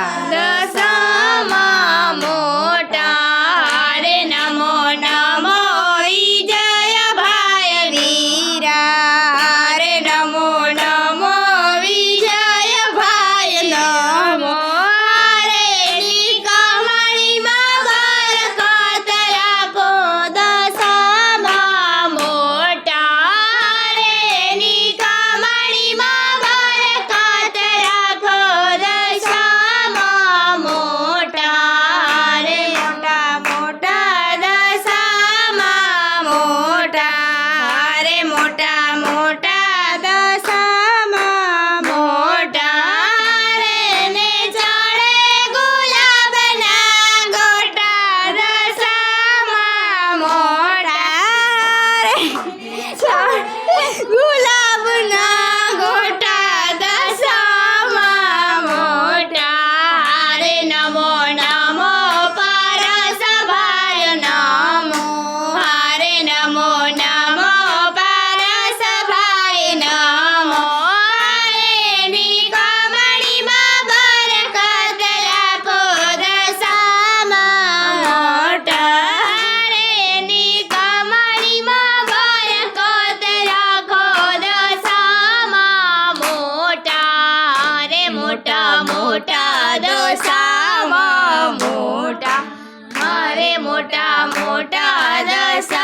Nos കോട്ട દશામાં મોટા મારે મોટા મોટા દશા.